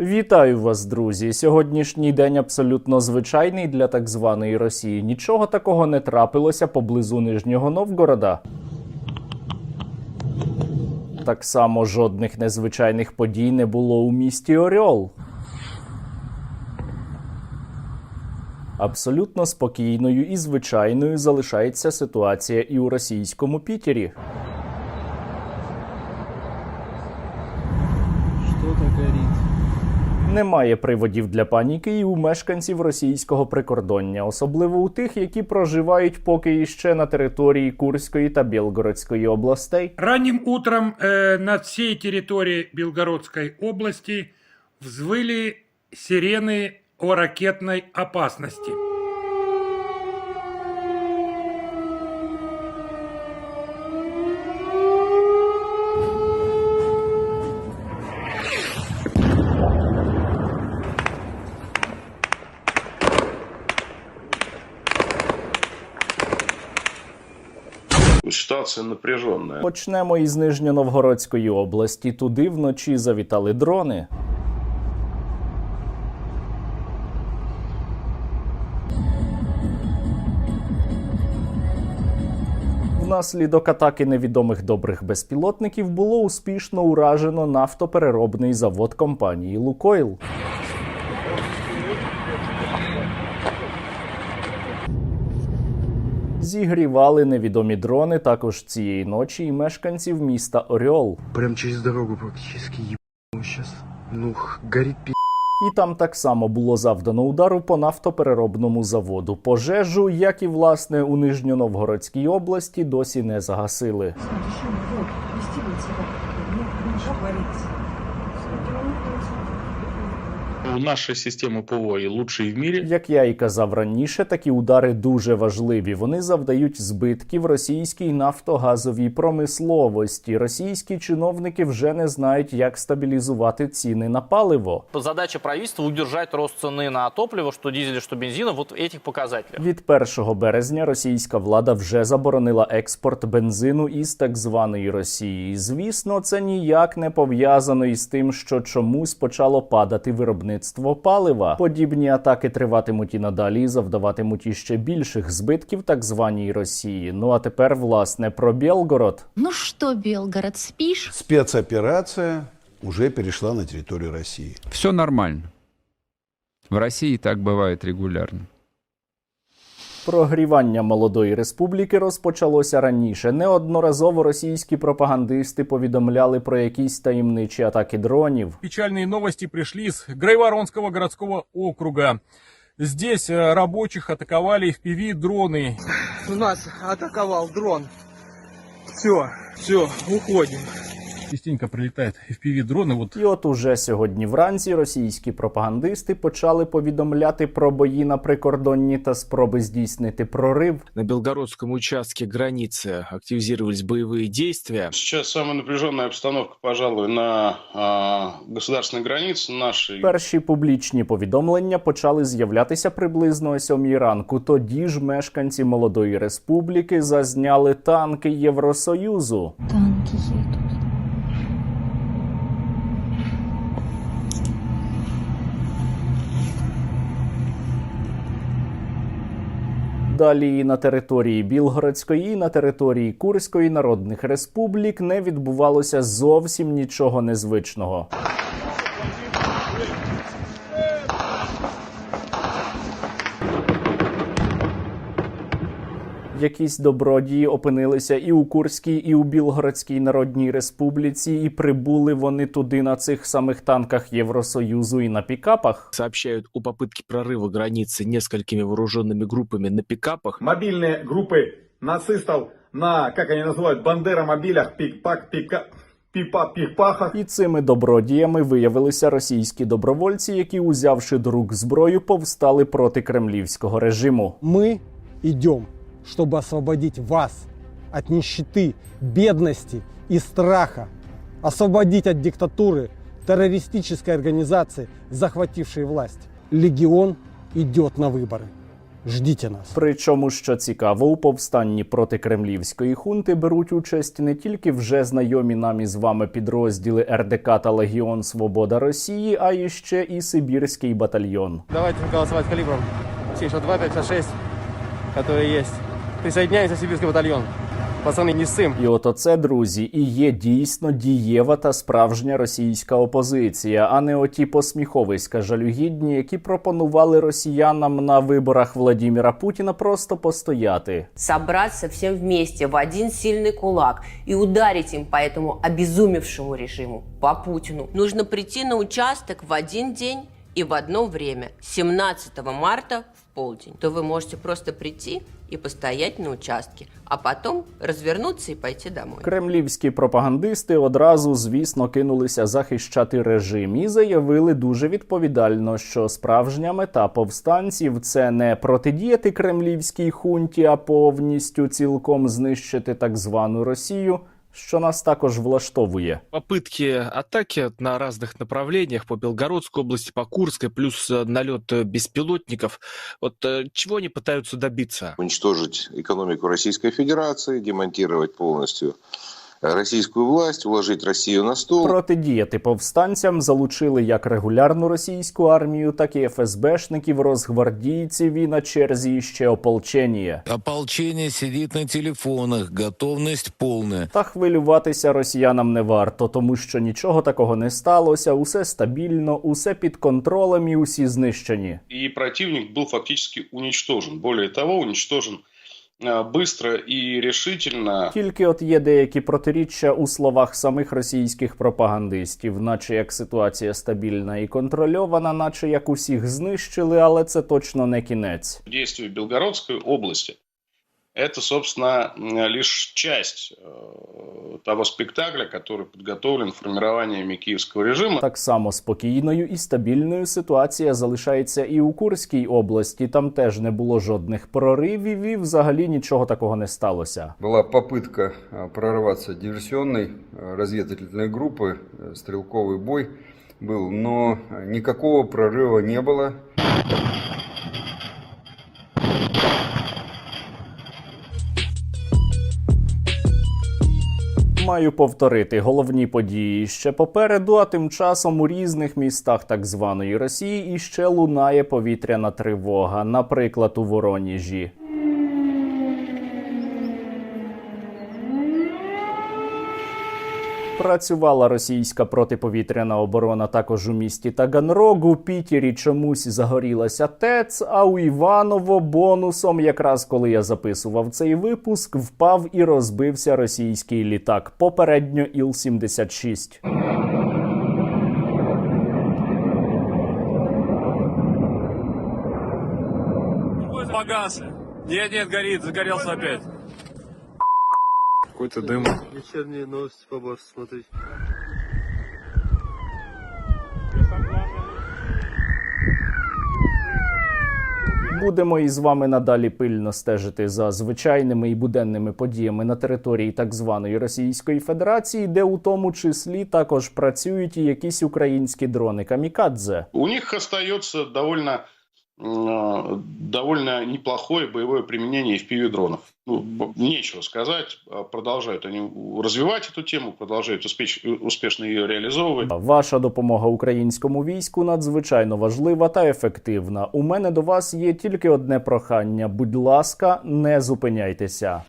Вітаю вас, друзі! Сьогоднішній день абсолютно звичайний для так званої Росії. Нічого такого не трапилося поблизу Нижнього Новгорода. Так само жодних незвичайних подій не було у місті Орьол. Абсолютно спокійною і звичайною залишається ситуація і у російському Пітері. Немає приводів для паніки і у мешканців російського прикордоння, особливо у тих, які проживають поки іще на території Курської та Білгородської областей. Ранним утром э, над всей территорией Белгородской области взвыли сирены о ракетной опасности. Ситуация напряженная. Почнемо із Нижньоновгородської області. Туди вночі завітали дрони. Внаслідок атаки невідомих добрих безпілотників було успішно уражено нафтопереробний завод компанії Лукойл. Зігрівали невідомі дрони також цієї ночі і мешканців міста Оріол. Прям через дорогу практически ебану сейчас. Ну, х- горит пи***. І там так само було завдано удару по нафтопереробному заводу. Пожежу, як і власне у Нижньоновгородській області, досі не загасили. Решили, нашей системы ПВО и лучшие в мире. Як я і казав раніше, такі удари дуже важливі. Вони завдають збитків російській нафтогазовій промисловості. Російські чиновники вже не знають, як стабілізувати ціни на паливо. Задача правительства удержать рост цены на топливо, что дизеля, что бензина, вот в этих показателях. Від 1 березня російська влада вже заборонила експорт бензину із так званої Росії. Звісно, це ніяк не пов'язано із тим, що чомусь почало падати виробництво палива. Подібні атаки триватимуть і надалі, і завдаватимуть іще більших збитків так званій Росії. Ну а тепер, власне, про Білгород. Ну що, Белгород, спіш? Спецоперація уже перейшла на територію Росії. Все нормально. В Росії так бывает регулярно. Прогрівання молодої республіки розпочалося раніше. Неодноразово російські пропагандисти повідомляли про якісь таємничі атаки дронів. Печальные новости пришли из Грейворонского городского округа. Здесь э, рабочих атаковали FPV-дроны. У нас атаковал дрон. Все, все, уходим. Частенько прилетают FPV-дроны. Вот І от уже сьогодні вранці російські пропагандисти почали повідомляти про бої на прикордонні та спроби здійснити прорив. На белгородском участке границы активизировались боевые действия. Сейчас самая напряженная обстановка, пожалуй, на а, государственной границе нашей. Перші публічні повідомлення почали з'являтися приблизно о сьомій ранку. Тоді ж мешканці молодої республіки зазняли танки Євросоюзу. Танки едут. Далі на території Білгородської, і на території Курської народних республік не відбувалося зовсім нічого незвичного. Якісь добродії опинилися і у Курській, і у Білгородській Народній Республіці, і прибули вони туди на цих самих танках Євросоюзу і на пікапах. Сообщают о попытке прорыва границы несколькими вооруженными группами на пикапах. мобильные группы нацистов на, как они называют, бандеромобилях, пик-пак, пика, пипа, пих-пахах. І цими добродіями виявилися російські добровольці, які, узявши до рук зброю, повстали проти кремлівського режиму. Мы идем, чтобы освободить вас от нищеты, бедности и страха, освободить от диктатуры террористической организации, захватившей власть. Легион идет на выборы. Ждите нас. Причому, що цікаво, у повстанні проти кремлівської хунти беруть участь не тільки вже знайомі нам із вами підрозділи РДК та Легіон Свобода Росії, а і ще і Сибірський батальйон. Давайте голосовать калибром 762, 556, которые есть. Присоединяемся, Сибирский батальон. Пацаны, не ссым. І от оце, друзі, і є дійсно дієва та справжня російська опозиція, а не оті посміховиська жалюгідні, які пропонували росіянам на виборах Владіміра Путіна просто постояти. Собраться всем вместе в один сильный кулак и ударить им по этому обезумевшему режиму, по Путину. Нужно прийти на участок в один день и в одно время, 17 марта в полдень. То вы можете просто прийти и постоять на участке, а потом развернуться и пойти домой. Кремлівські пропагандисти одразу, звісно, кинулися захищати режим і заявили дуже відповідально, що справжня мета повстанців це не протидіяти кремлівській хунті, а повністю цілком знищити так звану Росію, що нас також влаштовує. Попытки атаки на разных направлениях по Белгородской области, по Курской, плюс э, налет э, беспилотников. Вот э, чего они пытаются добиться? Уничтожить экономику Российской Федерации, демонтировать полностью российскую власть, уложить Россию на стол. Протидіяти повстанцям залучили як регулярну російську армію, так і ФСБшників, розгвардійців і на черзі ще ополчення. Ополчение сидит на телефонах, готовность полная. Та хвилюватися росіянам не варто, тому що нічого такого не сталося, усе стабільно, усе під контролем і усі знищені. И противник был фактически уничтожен. Более того, уничтожен э, і рішительно. Тільки от є деякі протиріччя у словах самих російських пропагандистів, наче як ситуація стабільна і контрольована, наче як усіх знищили, але це точно не кінець. Действия Білгородської области это, собственно, м, лишь часть э, того спектакля, который подготовлен формированиями киевского режима. Так само спокійною і стабільною ситуація залишається і у Курській області. Там теж не було жодних проривів, і взагалі нічого такого не сталося. Была попытка а, прорваться диверсионной а, разведывательной группы, э, стрелковый бой был, но а, никакого прорыва не было. Маю повторити головні події ще попереду, а тим часом у різних містах так званої Росії іще лунає повітряна тривога, наприклад, у Вороніжі. Працювала російська протиповітряна оборона також у місті Таганрог. У Пітері чомусь загорілася ТЕЦ, а у Іваново бонусом, якраз коли я записував цей випуск, впав і розбився російський літак. Попередньо Іл-76. Погас. Нет, нет, горит, загорелся опять. Какой-то дым. Вечерние новости побольше смотреть. Будемо із вами надалі пильно стежити за звичайними і буденними подіями на території так званої Російської Федерації, де у тому числі також працюють і якісь українські дрони камікадзе. У них остается довольно, э, довольно неплохое боевое применение FPV-дронов. Ну, нечего сказать. Продолжают они развивать эту тему, продолжают успеч- успешно ее реализовывать. Ваша допомога українському війську надзвичайно важлива та ефективна. У мене до вас є тільки одне прохання: будь ласка, не зупиняйтеся.